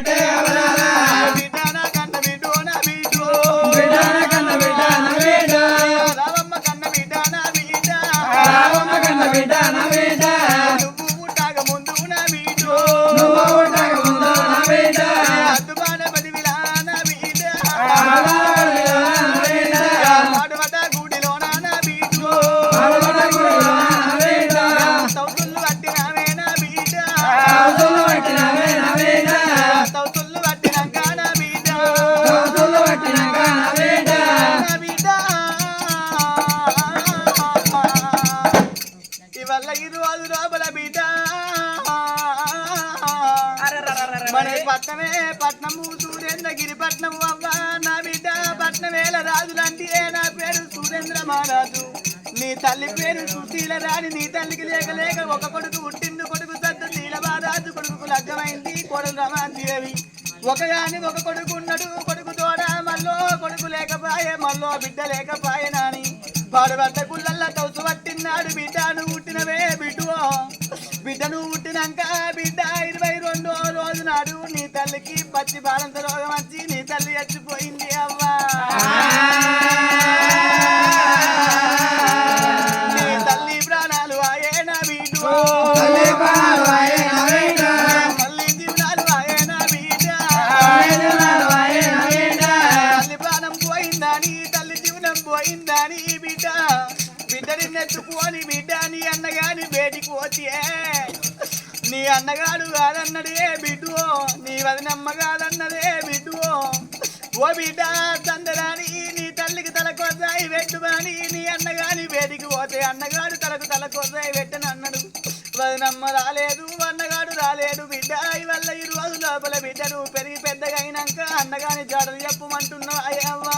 పెట్టే తల్లి పేరు సుశీల రాణి నీ తల్లికి లేక లేక ఒక కొడుకు ఉట్టిండు కొడుకు సద్దు నీలబారాజు కొడుకు లగ్గమైంది కొడుకు రమాదేవి ఒక గాని ఒక కొడుకు ఉన్నాడు. కొడుకు తోడ మల్లో కొడుకు లేకపాయే మల్లో బిడ్డ లేకపాయే నాని. వాడు వద్ద గుళ్ళల్లా తౌసు పట్టినాడు బిడ్డ నువ్వు పుట్టినవే బిడ్డువో. బిడ్డ నువ్వు పుట్టినాక బిడ్డ ఇరవై రెండో రోజు నాడు నీ తల్లికి పచ్చి బాలంత రోగం వచ్చి నీ తల్లి చచ్చిపోయింది అవ్వా. పోయిందని తల్లి జీవనం పోయిందని బిడ్డ బిడ్డని నెత్తుకొని బిడ్డ నీ అన్నగాని బేటికి పోతే నీ అన్నగాడు కాదన్నదే బిడ్డు నీ వదినమ్మ కాదన్నదే బిడ్డు ఓ బిడ్డ తందరాని నీ తల్లికి తల కొద్దాయి పెట్టుమని నీ అన్నగాని బేటికి పోతే అన్నగాడు తలకు తల కొద్దాయి పెట్టని అన్నాడు. వదినమ్మ రాలేదు అన్నగాడు రాలేడు బిడ్డ వల్ల ఈ రోజు లోపల బిడ్డను పెరిగి పెద్దగా అయినాక అన్నగాని జాడలు చెప్పమంటున్నావు అయ్యవ్వా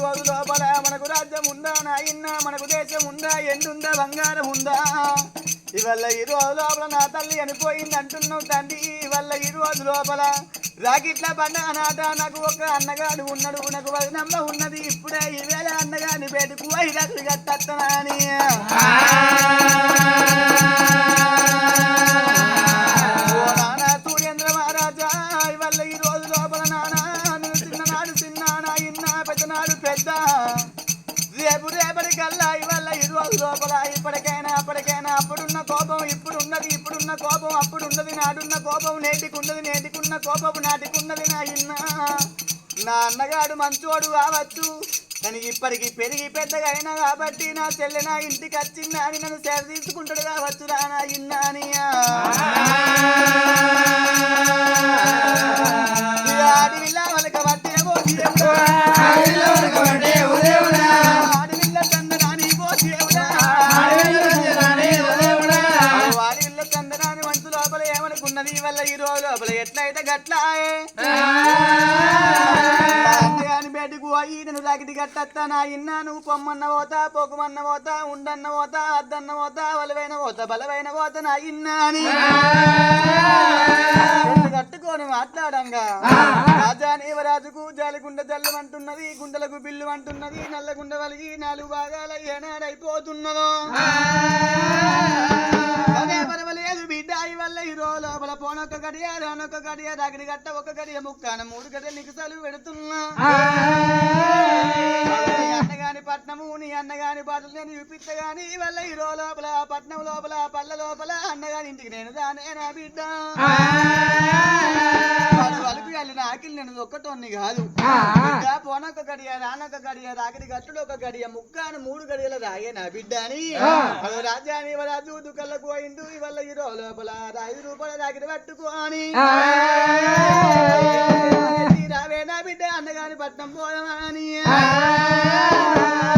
రోజు లోపల మనకు రాజ్యం ఉందా నాయన్నా మనకు దేశం ఉందా ఎండుందా? బంగారం ఉందా ఇవల్ల ఈ రోజు లోపల నా తల్లి అనిపోయింది అంటున్నావు తండ్రి. ఇవల్ల ఈ రోజు లోపల రాకిట్ల పండగ అనాథ నాకు ఒక అన్నగాడు ఉన్నాడు. నాకు వదినమ్మ ఉన్నది. ఇప్పుడే ఈవేళ అన్నగాని బయటకు ఐదు కట్టత్తనాని అని లోపల ఇప్పటికైనా అప్పటికైనా అప్పుడున్న కోపం ఇప్పుడున్నది ఇప్పుడున్న కోపం అప్పుడున్నది నాడున్న కోపం నేటికున్నది నేటికున్న కోపం నాటికున్నది నాయన్న నా అన్నగాడు మంచోడు కావచ్చు కానీ ఇప్పటికి పెరిగి పెద్దగా అయినా కాబట్టి నా చెల్లె నా ఇంటికి వచ్చిందా అని నన్ను సేవ తీసుకుంటాడు కావచ్చు రానా ఇన్నా అని. ఎట్లయితే గట్లాయే అని బయటకు పోయి నేను రాకిటి గట్టత్తా నా ఇన్నా నువ్వు పొమ్మన్న పోతా పొగమన్న పోతా ఉండన్న పోతా అద్దన్న పోతా బలమైన పోతా బలమైన పోతా నా ఇన్నా అని కట్టుకొని మాట్లాడంగా. రాజా యువరాజుకు జాలిగుండ జల్లమంటున్నది గుండెలకు బిల్లు అంటున్నది నల్లగుండ వలిగి నాలుగు భాగాల ఏనాడైపోతున్నదో. పర్వాలేదు వల్ల ఈ రోజు లోపల పోనొక్క గడియ రానొక్క గడియ రాగిడి గట్ట ఒక గడియ ముక్కాన మూడు గడియ నికసాలు పెడుతున్నా. అన్నగాని బాటలు నేను చూపిస్తా గాని వల్ల రోజు లోపల పట్నం లోపల పళ్ళ లోపల అన్నగాని ఇంటికి నేను దానే నా బిడ్డ. వలుపు వెళ్ళిన ఆకిలి నేను ఒక్కటోన్ని కాదు. పోనొక్క గడియ రానొక్క గడియ రాగిడి గట్టుడు ఒక గడియ ముక్కాను మూడు గడియల రాగే నా బిడ్డ అని రాజ్యాన్ని రాజు దుఃఖలకు పోయిండు ఇవల్ల ఈ రోజు లోపల ఐదు రూపాయల రాగిడి పట్టుకోని రావే నా బిడ్డ అన్నగాని పట్నం పోదామని. నీరల్ల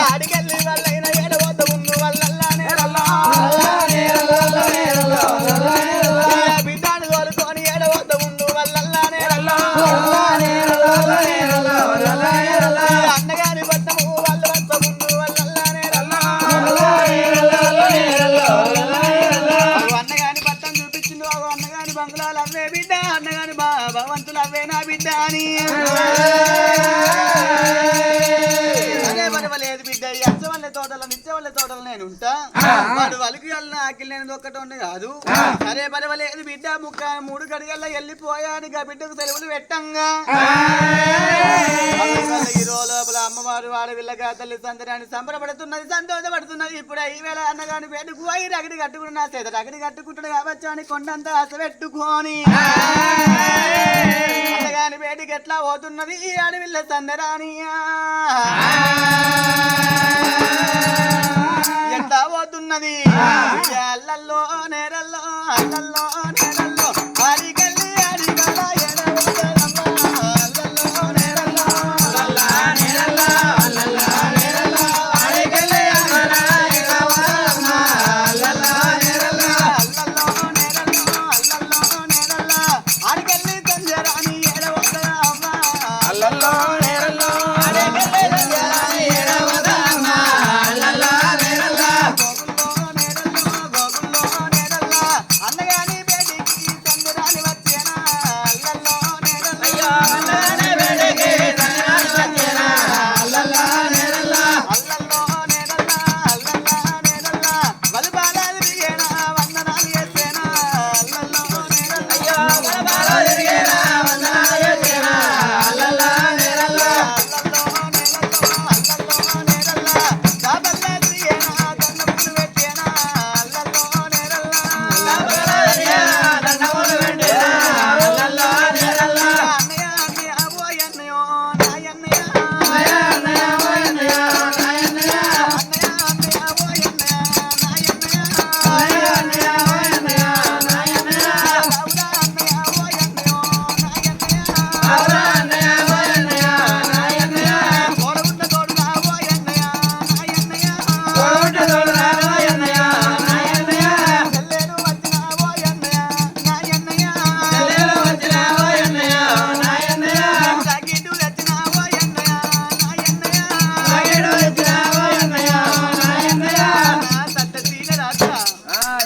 ఒక్కటోండి కాదు. సరే పర్వాలేదు బిడ్డ ముక్క మూడు గడిగల్లో వెళ్ళిపోయాను ఇక బిడ్డకు సెలవులు పెట్టంగా. ఈ లోపల అమ్మవారు ఆడవిల్లగా తల్లి సందరాన్ని సంబరపడుతున్నది సంతోషపడుతున్నది. ఇప్పుడు ఈ వేళ అన్నగాని పెట్టుకు అయి రగడి కట్టుకుని నా చేత రగడి కట్టుకుంటాడు కావచ్చు అని కొండంత ఆశ పెట్టుకొని. అన్నగాని వేటికి ఎట్లా పోతున్నది? ఈ అడవిల్ల సందరానియా. ఎట్లా పోతున్నది? అల్లల్లో నేరల్లో అల్లల్లో నేరల్లో. అడిగల్లి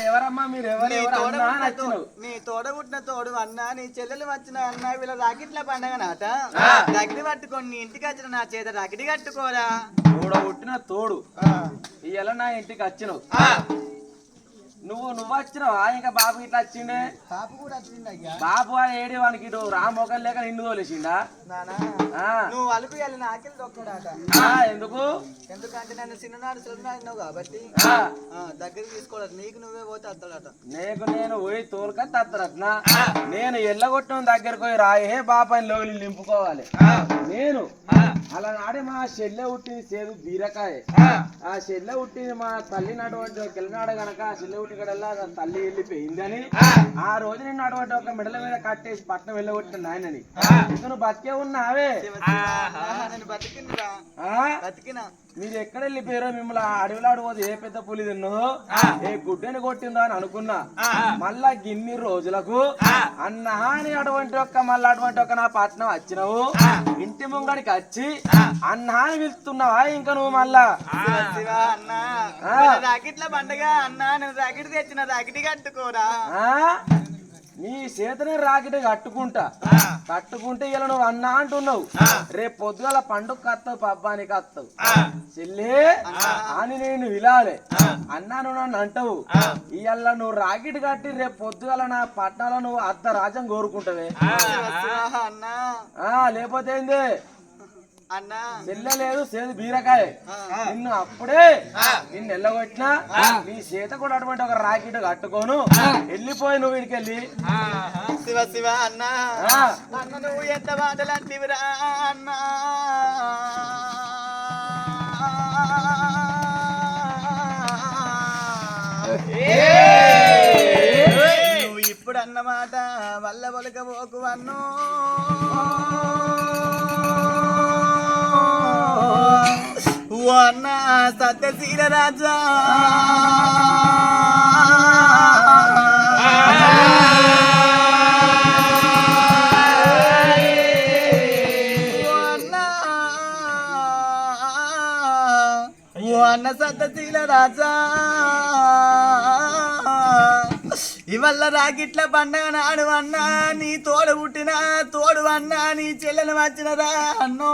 ఎవరమ్మా మీరు? ఎవరు? నీ ఎవరు? అన్నా తోడబుట్టిన నచ్చినావు. తో- నీ తోడబుట్టిన తోడు అన్న నీ చెల్లెలు వచ్చిన అన్న వీళ్ళ రాకెట్ల పండగ నాట. రాకిడి పట్టుకొని నీ ఇంటికి వచ్చిన నా చేత రాకిడి కట్టుకోరా? తోడ. పుట్టిన తోడు ఇవాళ నా ఇంటికి వచ్చినావు. నువ్వు నువ్వు వచ్చినావా? ఇంకా బాబు ఇట్లా వచ్చిండే? పాప కూడా వచ్చింది అయ్యా బాబు అని ఏడి వానికి ఇటు రామోకం లేక నిన్ను తోలేసిండా? నానా? ఆ, నువ్వు అలుపు వెళ్ళిన ఆకిలి దొక్కడాట. ఆ, ఎందుకు? ఎందుకంటే నన్ను చిన్ననాడు శ్రద్ధ కాబట్టి. దగ్గరికి తీసుకోవడం నీకు నువ్వే పోతే అద్దడట నీకు నేను పోయి తోలుక తత్తరట్నా నేను ఎల్లగొట్టిన దగ్గరకు పోయి రాయే బాపాని లోకి నింపుకోవాలి? నేను? అలా నాడే మా చెల్లె పుట్టింది సేదు బీరకాయ. ఆ. చెల్లె పుట్టింది మా తల్లి నటువంటి కిల్లనాడు గనక ఆ చెల్లె పుట్టి కడల్లా ఆ తల్లి వెళ్ళిపోయింది అని ఆ. రోజు నేను అటువంటి ఒక మెడల మీద కట్టేసి పట్నం వెళ్ళగొట్టిన నాయనని నువ్వు బతికే ఉన్నావే. మీరు ఎక్కడ వెళ్ళిపోయారో మిమ్మల్ని అడవిలో ఆడిపోతే ఏ పెద్ద పులి తిన్నదో? ఏ గుడ్డని కొట్టిందో అని అనుకున్నా. మళ్ళా గిన్ని రోజులకు అన్న అని అటువంటి ఒక్క మళ్ళీ అటువంటి ఒక్క నా పట్నం వచ్చినావు. ఇంటి ముంగడికి వచ్చి అన్న అని పిలుస్తున్నావా ఇంకా నువ్వు మళ్ళా? రాకెట్ల పండగ అన్న నేను రాకెట్ తెచ్చిన రాకెట్ కట్టుకోరా? ఆ? నీ చేతనే రాకెట్ కట్టుకుంటా. కట్టుకుంటే ఇలా నువ్వు అన్నా అంటున్నావు. రేపు పొద్దుగల పండుగ కత్తావు పబ్బానికి వస్తావు చెల్లి అని నేను విలాలే అన్నా నువ్వు నన్ను అంటావు. ఇవాళ నువ్వు రాకెట్ కట్టి రేపు పొద్దుగల నా పట్నాలో నువ్వు అర్ధ రాజ్యం కోరుకుంటావే లేకపోతే ఏంది? అన్న. చెల్లె లేదు సేదు బీరకాయ. నిన్ను అప్పుడే నిన్ను ఎల్లగొట్టినా నీ చేత కూడా అటువంటి ఒక రాకెట్ కట్టుకోను. వెళ్ళిపోయి నువ్వు ఇడికి వెళ్ళి శివ శివ అన్న. అన్న నువ్వు ఎంత మాటలు అంటివిరా అన్న నువ్వు ఇప్పుడు అన్నమాట వల్ల ఒలకపోకు అన్ను. ఓ సత్యశీల రాజా. ఓ అన్న ఓ రాజా. ఇవల్ల రాకిట్ల పండగ నాడు అన్నా నీ తోడు పుట్టిన తోడు అన్నా నీ చెల్లెలు వచ్చినరా అన్నో.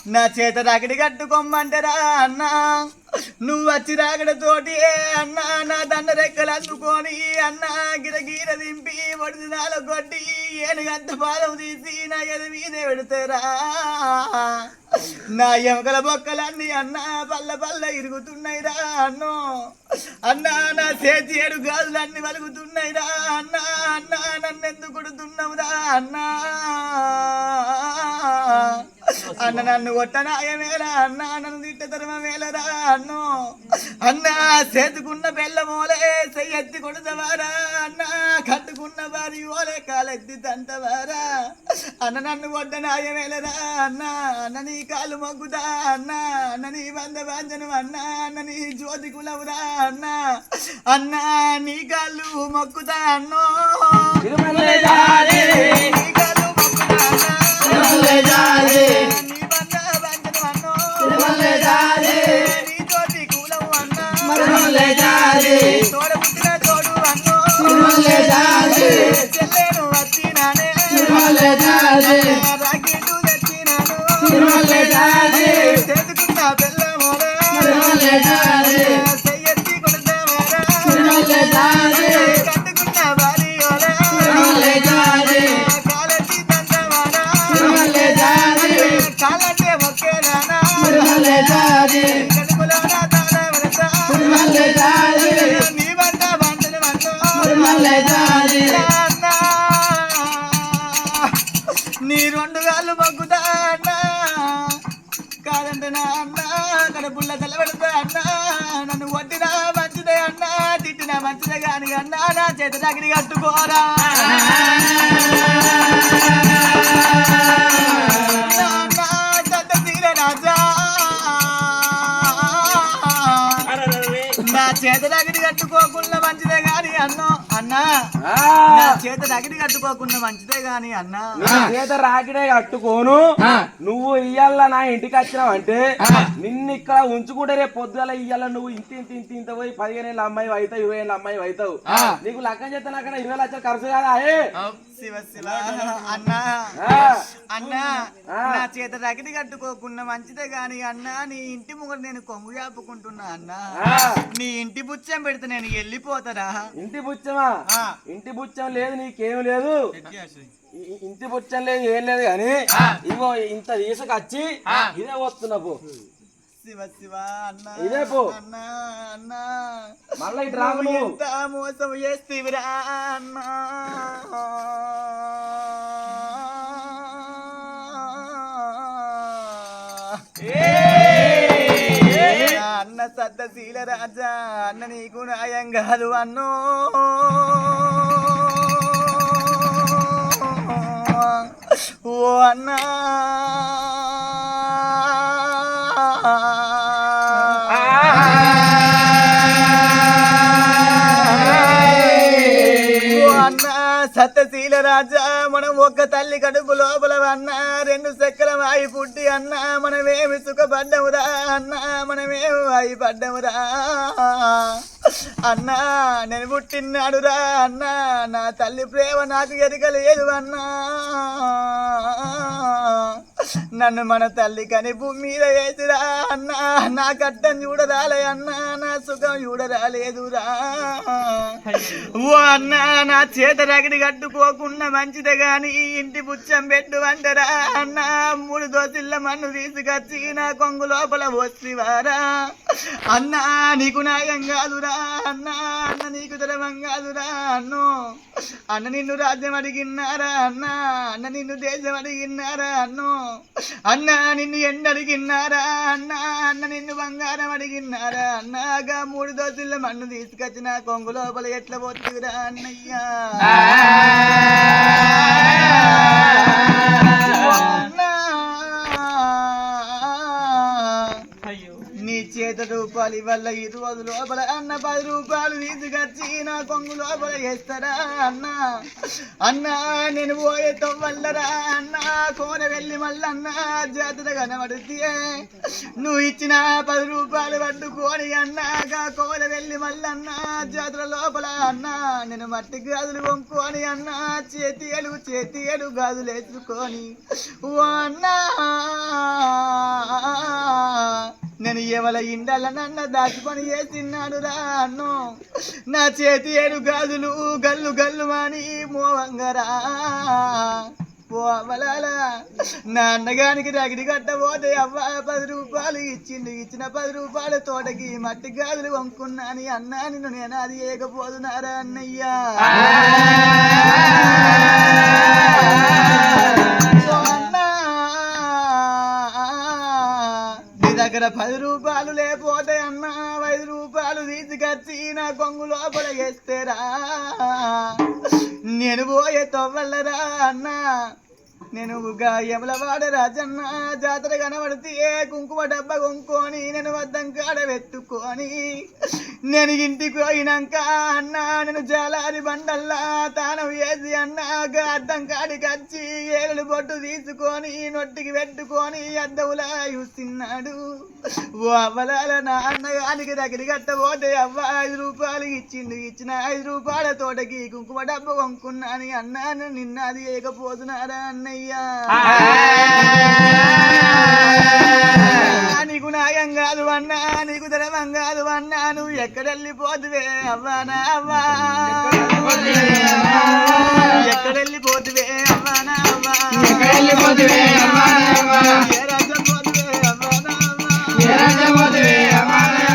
నా చేత రాకిడి కట్టుకోమ్మంటారా అన్నా. నువ్వు వచ్చి రాకడతోటి అన్నా నా దండ రెక్కలు అందుకొని అన్నా గిరగీర దింపి ఒడిదినాల కొట్టి ఏనుగంత పాదం తీసి నా ఎద మీద పెడతారా. నా ఎముకల బొక్కలన్నీ అన్నా పల్ల పల్ల ఇరుగుతున్నాయిరా అన్నో. అన్నా నా చేతి ఏడు గాజులన్నీ వలుగుతున్నాయిరా అన్నా. అన్నా నన్ను ఎందుకు కొడుతున్నావురా అన్నా. అన్న నన్ను కొట్టనాయమేలా అన్న నన్ను తిట్ట తరమేలరా అన్నో. అన్న చేతుకున్న బెల్లమోలే చెయ్యెత్తి కొడతవారా అన్న కట్టుకున్న వారి ఓలే కాలెత్తి తంతవారా. అన్న నన్ను కొట్టనాయమేలరా అన్న అన్న నీ కాలు మొగ్గుతా అన్న అన్న నీ బంధ బాంజనం అన్న అన్న నీ జ్యోతి కులవురా అన్న అన్న నీ కాళ్ళు మొక్కుతా అన్నో. తిరుమలే జాలి. జాలి. తోడ పుట్టిన తోడు అన్నో. తిరుమలే జాలి. చెల్లెను వచ్చినానే. తిరుమలే జాలి. రాఖీలు తెచ్చినాను. తిరుమలే. చేతుకున్న. అన్న కడుపుల్ల తెల్లబెడతా అన్నా నన్ను కొట్టినా మంచిదే అన్నా తిట్టినా మంచిదే కాని అన్నా నా చేత దగ్గర కట్టుకోరా. నాన్న, సంత తీర రాజా. నా చేత దగ్గర కట్టుకోకుండా మంచిదే గాని అన్నో అన్నా. నా చేత దగ్గర కట్టుకోకుండా మంచిదే గాని అన్నా నీ చేత రాకిడే కట్టుకోను ఆ. నువ్వు ఇయ్యాల నా ఇంటికి వచ్చినావంటే ఆ. నిన్ను ఇక్కడ ఉంచుకుంటే రేపు పొద్దుగల ఇయ్యాల నువ్వు ఇంత ఇంత ఇంత ఇంత పోయి పదిహేను ఏళ్ళ అమ్మాయి అవుతావు ఇరవై ఏళ్ళ అమ్మాయి అవుతావు. నీకు లగ్గం చేస్తే నాకు ఇరవై లక్షలు ఖర్చు కాదా అన్నా ఆ. అన్నా ఆ. నా చేత దగ్గర కట్టుకోకుండా మంచిదే గాని అన్నా నీ ఇంటి ముంగట నేను కొంగు చాపుకుంటున్నా అన్నా ఆ. నీ ఇంటి బుచ్చం పెడితే నేను వెళ్ళిపోతారా ఇంటి బుచ్చమా ఆ. ఇంటి బుచ్చం లేదు నీకేం లేదు. ఇంటి బుచ్చం లేదు ఏం లేదు కానీ ఇగో ఇంత తీసుకొచ్చి ఇదే వస్తున్నా పో. ఇదే పో. మళ్ళా మోసం చేస్తేవిరా అన్నా. సద్దశీల రాజా అన్న నీకు న్యాయం కాదు అన్నో. ఓ అన్నా. సత్యశీల రాజా మనం ఒక్క తల్లి కడుపు లోపల అన్న రెండు చెక్కల వాయి పుట్టి అన్న మనమేమి సుఖపడ్డమురా అన్న మనమేమి వాయి పడ్డమురా అన్నా నేను పుట్టినాడురా అన్న నా తల్లి ప్రేమ నాకు ఎరగలేదు అన్నా. నన్ను మన తల్లి కని భూమి మీద వేసిరా అన్నా. నా కట్టం చూడరాలే అన్నా. నా సుఖం చూడరాలేదురా. ఓ అన్న నా చేత రగిడి కట్టుకోకుండా మంచిదే గాని ఇంటి పుచ్చం పెట్టు అంటరా అన్న. మూడు దోసిళ్ళ మన్ను తీసుకొచ్చి నా కొంగు లోపల వస్తివారా అన్న నీకు న్యాయం కాదురా అన్న. అన్న నీకు తెలవం కాదురా అన్ను. అన్న నిన్ను రాజ్యం అడిగినారా అన్న. అన్న నిన్ను దేశం అడిగినారా అన్ను. అన్నా నిన్ను ఎండ అడిగినారా అన్న అన్న నిన్ను బంగారం అడిగినారా అన్నాగా మూడు దోసుల మన్ను తీసుకొచ్చిన కొంగు లోపల ఎట్లా పోతుందిరా అన్నయ్యా? గాలి వల్ల ఈ రోజు లోపల అన్న పది రూపాయలు తీసుకొచ్చి నా కొంగు లోపల వేస్తారా అన్న? అన్న నేను పోయే తొవ్వల్లరా అన్న? కోన వెళ్ళి మళ్ళన్న జాతర కనబడితే నువ్వు ఇచ్చిన పది రూపాయలు పట్టుకోని అన్నాక కోన వెళ్ళి మళ్ళన్న జాతర లోపల అన్న. నేను మట్టి గాజులు కొనుక్కొని అన్న చేతియలు చేతియలు గాజులు వేసుకొని ఓ అన్నా! నేను ఎవల ఇండల నన్న దాచుకొని చేసిన్నాడు రా అన్నో? నా చేతి ఏడు గాజులు గల్లు గల్లు మాని మోవంగరా? ఓ అవ్వలాల నా అన్నగానికి రగిడి కట్టబోతే అవ్వ పది రూపాయలు ఇచ్చిండు. ఇచ్చిన పది రూపాయల తోటకి మట్టి గాజులు వంకున్నాని అన్నా నిన్ను నేను అది ఏకపోతున్నారా అన్నయ్యా? దగ్గర పది రూపాయలు లేకపోతే అన్నా ఐదు రూపాయలు తీసుకొచ్చి నా కొంగు లోపల వేస్తేరా. నేను పోయే తొవ్వల్లరా అన్నా? నేను యమలవాడ రాజన్న జాతర కనబడితే కుంకుమ డబ్బా కొనుక్కొని నేను వద్దం కాడ వెత్తుకొని నేను ఇంటికి పోయినాక అన్న నేను జాలారి బండల్లా తానం వేసి అన్న అద్దం కాడికి వచ్చి ఏళ్ళు బొట్టు తీసుకొని నొట్టికి పెట్టుకొని అద్దవులా చూస్తున్నాడు. ఓ అవ్వలాల నా అన్నగానికి దగ్గర కట్టబోతే అవ్వ ఐదు రూపాయలు ఇచ్చిండు. ఇచ్చిన ఐదు రూపాయల తోటకి కుంకుమ డబ్బు కొనుక్కున్నాను అన్నాను. నిన్న అది వేయకపోతున్నారా అన్నయ్యా? కాదు అన్నా నీకు కాదు అన్నా నువ్వు ఎక్కడెళ్ళిపోతువే అవ్వానా అవ్వా? ఎక్కడెళ్ళిపోతువే అవ్వానా అవ్వా? ఎక్కడెళ్ళిపోతువే అమ్మానా అవ్వ? ఏ రాజ్యం పోతువే అవ్వానా అవ్వా? ఏ రాజ్యం పోతువే అమ్మానా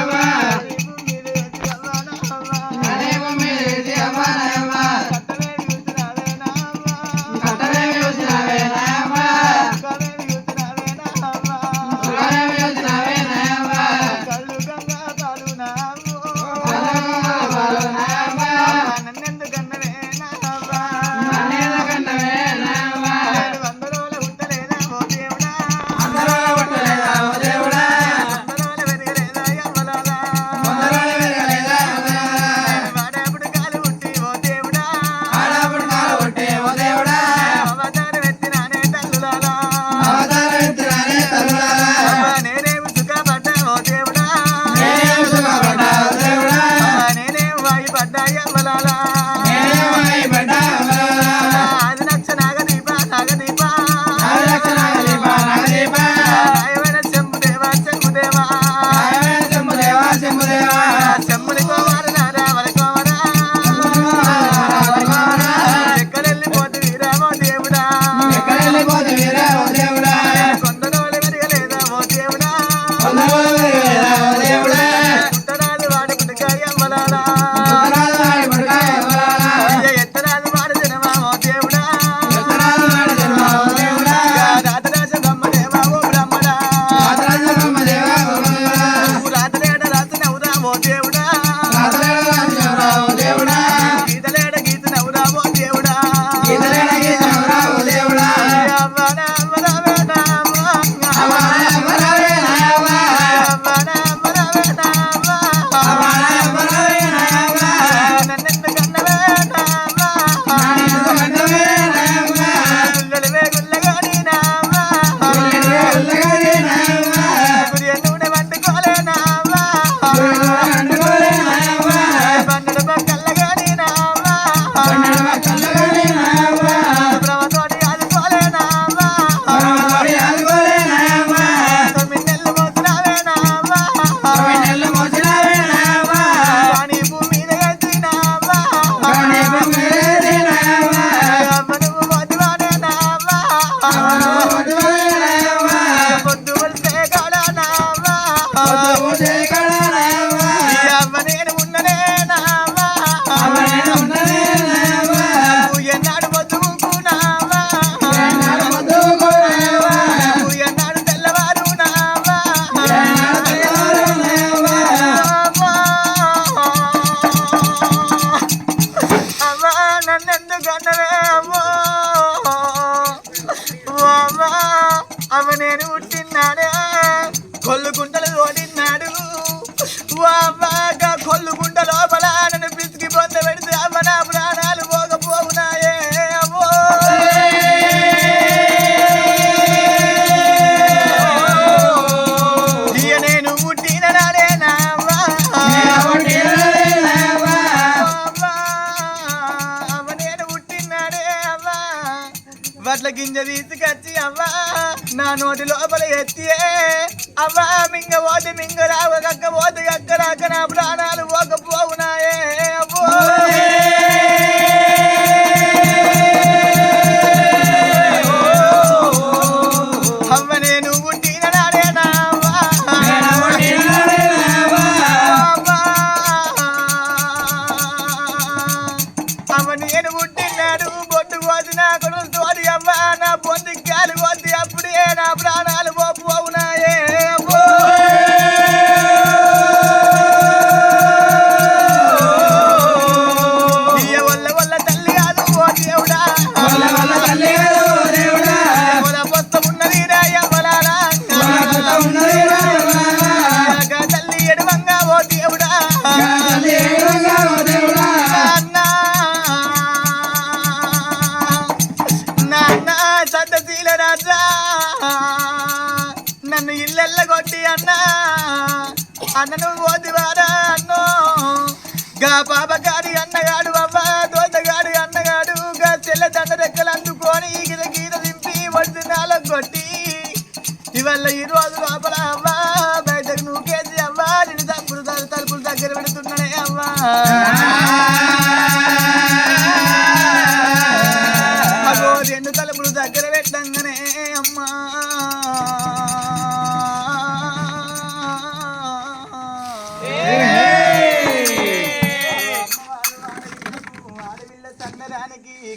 అవ్వా నా నోటి లోపల ఎత్తియే. అవ్వా మింగ పోతే మింగ రావగా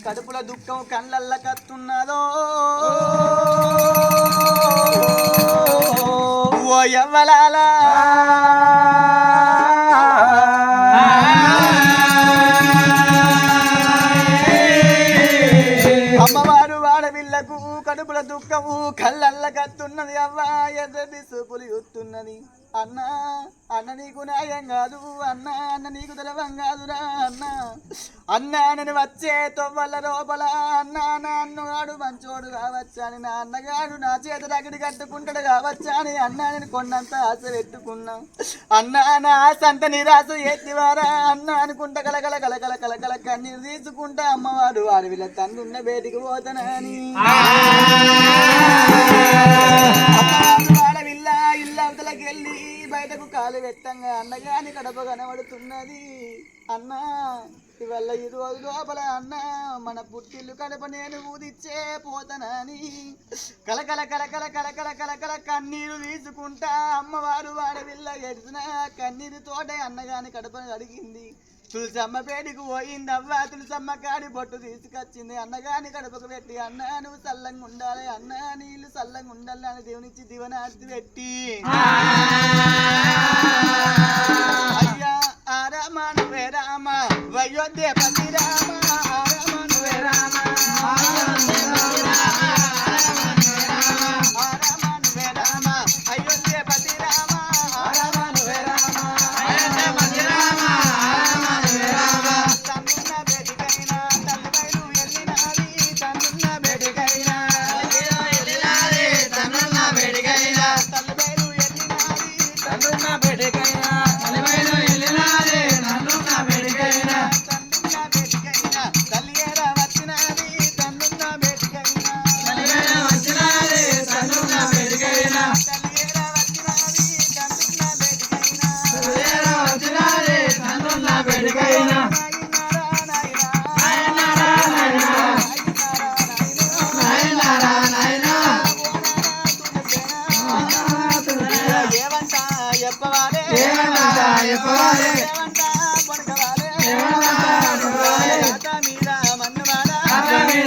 కడుపుల దుఃఖం కళ్ళల్ల కత్తున్నదో. ఓ ఎవ్వలాలా అమ్మవారు వాడవిల్లకు కడుపుల దుఃఖము కళ్ళల్ల కత్తున్నది అవ్వ ఎదది. సూపులు ఎత్తున్నది అన్న అన్న నీకు న్యాయం కాదు అన్నా అన్న నీకు తెలవం కాదురా అన్న. అన్నా నేను వచ్చే తొవ్వల లోపల అన్నా నాన్నగాడు మంచోడు కావచ్చా అని నా అన్నగాడు నా చేత రగడి కట్టుకుంటాడు కావచ్చా అని నేను కొన్నంత ఆశ పెట్టుకున్నా. అన్నా నా ఆశ అంత నిరాశ ఎత్తివారా అన్నా అనుకుంటా కలకల కలకల కలకల కన్నీరు తీసుకుంటా అమ్మవారు వారి వీళ్ళ తండ్రి ఉన్న బయటికి పోతానని. వెళ్ళి బయటకు కాలు పెట్టంగా అన్నగాని కడప కనబడుతున్నది. అన్న ఇవల్ల ఈ రోజు లోపల అన్న మన పుట్టిల్లు కడప నేను ఊదిచ్చే పోతనని. కలకల కలకల కలకల కలకల కన్నీరు తీసుకుంటా అమ్మవారు వాడవిల్ల ఎడిసిన కన్నీరు తోట అన్నగాని కడప అడిగింది. తులసమ్మ పేడికి పోయింది అవ్వ తులసమ్మ కాడి బొట్టు తీసుకొచ్చింది. అన్నగాని కడుపుకు పెట్టి అన్న నువ్వు చల్లంగా ఉండాలి అన్న నీళ్ళు చల్లంగా ఉండాలి అని దేవునిచ్చి దివనార్తి పెట్టి. అయ్యా ఆ రామ నువ్వే రామ వయోధ్య పతి రామ ఆ నువ్వే రామ.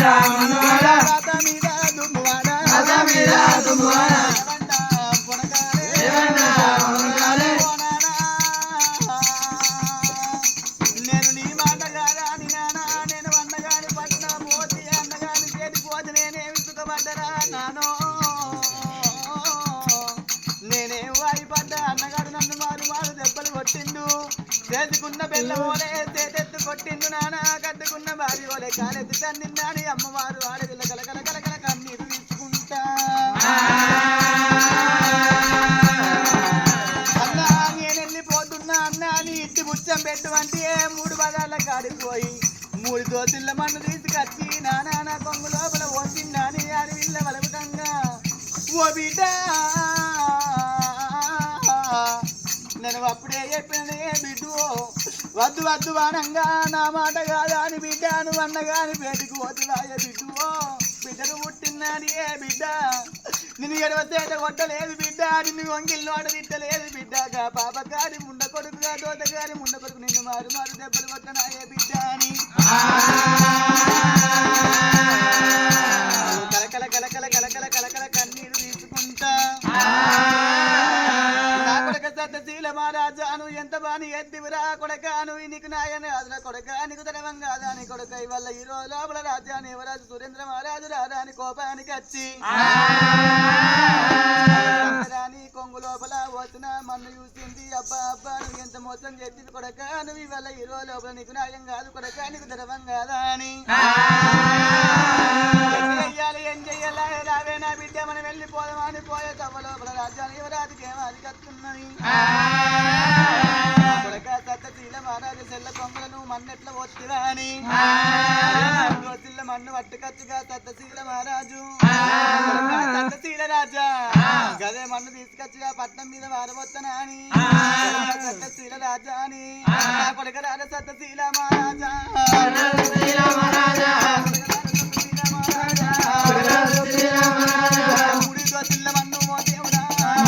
Será? నేను అప్పుడే చెప్పిననే బిడ్డు. వద్దు వద్దు అనంగా నా మాట కాదా అని బిడ్డ నువ్వు అన్నగాని బయటికి వద్దులాయే బిడ్డు. బిడ్డను పుట్టినాని ఏ బిడ్డ? నిన్ను ఎడవతేట కొట్టలేదు బిడ్డ. నిన్ను వంగిల్లో తిట్టలేదు బిడ్డగా పాపగారి ముండ కొడుకుగా దోతగారి ముండ కొడుకు నిన్ను మారు మారు దెబ్బలు కొట్టనాయే బిడ్డ అని కలకల కలకల కలకల కలకల కన్నీరు తీసుకుంటా. నా మహారాజాను ఎంత బాని ఎత్తివిరా కొడకాను. నీకు నాయన అదుల కొడక నీకు ధనవం కాదా కొడక వల్ల ఈ రోజు లోపల రాజ్యాన్ని యువరాజు సురేంద్ర మహారాజు రాధాని కోపానికి వచ్చి. రాని కొంగు లోపల వచ్చిన మన్ను చూసింది. అబ్బా అబ్బా నువ్వు ఎంత మోసం చేసింది కొడక నువ్వు ఇవాళ ఈ రోజు లోపల నీకు నాయం కాదు కొడక నీకు ధనవం కాదా అని. మహారాజు సెల్ల కొంగలను మన్నెట్ల అని. రోజుల మన్ను పట్టుకచ్చుగా సత్తశీల మహారాజు సత్తశీల రాజా. గదే మన్ను తీసుకొచ్చుగా పట్నం మీద వారబోత్తనా అని. సత్తశీల రాజా అని. సత్తశీల మహారాజా